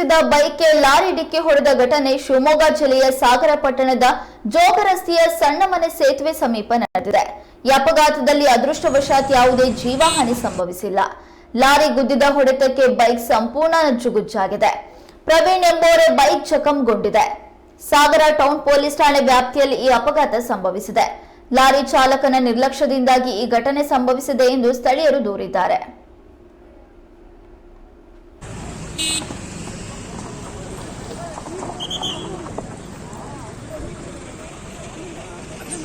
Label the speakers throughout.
Speaker 1: ನಿಲ್ಲಿಸಿದ ಬೈಕ್ಗೆ ಲಾರಿ ಡಿಕ್ಕಿ ಹೊಡೆದ ಘಟನೆ ಶಿವಮೊಗ್ಗ ಜಿಲ್ಲೆಯ ಸಾಗರ ಪಟ್ಟಣದ ಜೋಗ ರಸ್ತೆಯ ಸಣ್ಣಮನೆ ಸೇತುವೆ ಸಮೀಪ ನಡೆದಿದೆ. ಈ ಅಪಘಾತದಲ್ಲಿ ಅದೃಷ್ಟವಶಾತ್ ಯಾವುದೇ ಜೀವಹಾನಿ ಸಂಭವಿಸಿಲ್ಲ. ಲಾರಿ ಗುದ್ದಿದ ಹೊಡೆತಕ್ಕೆ ಬೈಕ್ ಸಂಪೂರ್ಣ ನಜ್ಜುಗುಜ್ಜಾಗಿದೆ ಪ್ರವೀಣ್ ಎಂಬುವರ ಬೈಕ್ ಜಖಂಗೊಂಡಿದೆ. ಸಾಗರ ಟೌನ್ ಪೊಲೀಸ್ ಠಾಣೆ ವ್ಯಾಪ್ತಿಯಲ್ಲಿ ಈ ಅಪಘಾತ ಸಂಭವಿಸಿದೆ. ಲಾರಿ ಚಾಲಕನ ನಿರ್ಲಕ್ಷ್ಯದಿಂದಾಗಿ ಈ ಘಟನೆ ಸಂಭವಿಸಿದೆ ಎಂದು ಸ್ಥಳೀಯರು ದೂರಿದ್ದಾರೆ.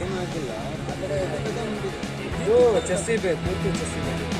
Speaker 2: ಏನು ಆಗಿಲ್ಲ ಆದರೆ ಚಸ್ಸಿ ಬೇಕು ಪೂರ್ತಿ ಚೆಸ್ಸಿ ಬೇಕು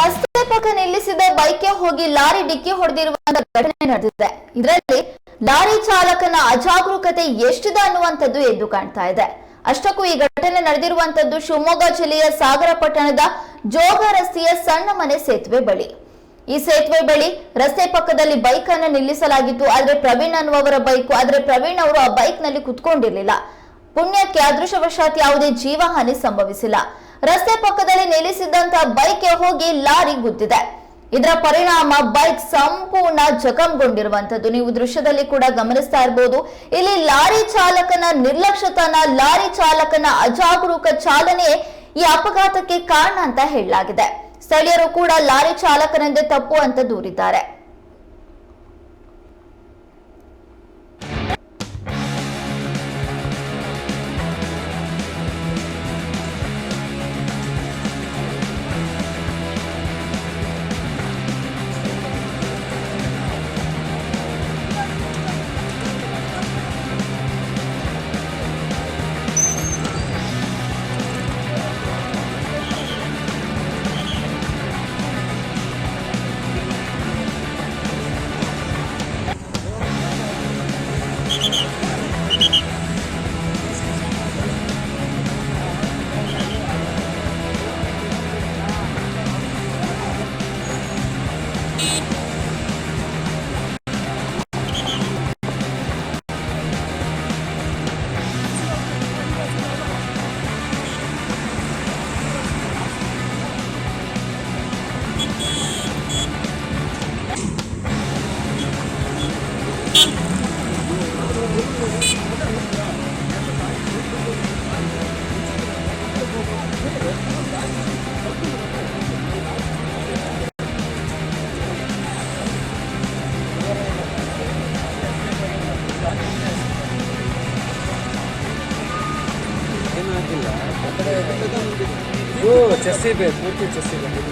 Speaker 1: ರಸ್ತೆ ಪಕ್ಕ ನಿಲ್ಲಿಸಿದ ಬೈಕ್ಗೆ ಹೋಗಿ ಲಾರಿ ಡಿಕ್ಕಿ ಹೊಡೆದಿರುವಂತಹ ಘಟನೆ ನಡೆದಿದೆ. ಇದರಲ್ಲಿ ಲಾರಿ ಚಾಲಕನ ಅಜಾಗರೂಕತೆ ಎಷ್ಟಿದೆ ಅನ್ನುವಂಥದ್ದು ಎದ್ದು ಕಾಣ್ತಾ ಇದೆ. ಅಷ್ಟಕ್ಕೂ ಈ ಘಟನೆ ನಡೆದಿರುವಂತದ್ದು ಶಿವಮೊಗ್ಗ ಜಿಲ್ಲೆಯ ಸಾಗರ ಪಟ್ಟಣದ ಜೋಗ ರಸ್ತೆಯ ಸಣ್ಣ ಮನೆ ಸೇತುವೆ ಬಳಿ. ಈ ಸೇತುವೆ ಬಳಿ ರಸ್ತೆ ಪಕ್ಕದಲ್ಲಿ ಬೈಕ್ ಅನ್ನು ನಿಲ್ಲಿಸಲಾಗಿತ್ತು. ಆದ್ರೆ ಪ್ರವೀಣ್ ಅನ್ನುವವರ ಬೈಕ್, ಆದ್ರೆ ಪ್ರವೀಣ್ ಅವರು ಆ ಬೈಕ್ನಲ್ಲಿ ಕುತ್ಕೊಂಡಿರ್ಲಿಲ್ಲ. ಪುಣ್ಯಕ್ಕೆ ಅದೃಶ್ಯವಶಾತ್ ಯಾವುದೇ ಜೀವಹಾನಿ ಸಂಭವಿಸಿಲ್ಲ. ರಸ್ತೆ ಪಕ್ಕದಲ್ಲಿ ನಿಲ್ಲಿಸಿದ್ದಂತ ಬೈಕ್ಗೆ ಹೋಗಿ ಲಾರಿ ಗುದ್ದಿದೆ. ಇದರ ಪರಿಣಾಮ ಬೈಕ್ ಸಂಪೂರ್ಣ ಜಖಂಗೊಂಡಿರುವಂತದ್ದು. ನೀವು ದೃಶ್ಯದಲ್ಲಿ ಕೂಡ ಗಮನಿಸ್ತಾ ಇರಬಹುದು ಇಲ್ಲಿ ಲಾರಿ ಚಾಲಕನ ನಿರ್ಲಕ್ಷ್ಯತನ, ಲಾರಿ ಚಾಲಕನ ಅಜಾಗರೂಕ ಚಾಲನೆ ಈ ಅಪಘಾತಕ್ಕೆ ಕಾರಣ ಅಂತ ಹೇಳಲಾಗಿದೆ. ಸ್ಥಳೀಯರು ಕೂಡ ಲಾರಿ ಚಾಲಕನೆಂದೇ ತಪ್ಪು ಅಂತ ದೂರಿದ್ದಾರೆ.
Speaker 2: ಏನು ಆಗಿಲ್ಲ ಆದರೆ ಇದು ಚೆಸ್ಸಿ ಬೇಕು ಪೂರ್ತಿ ಚೆಸ್ಸಿ ಬೇಕು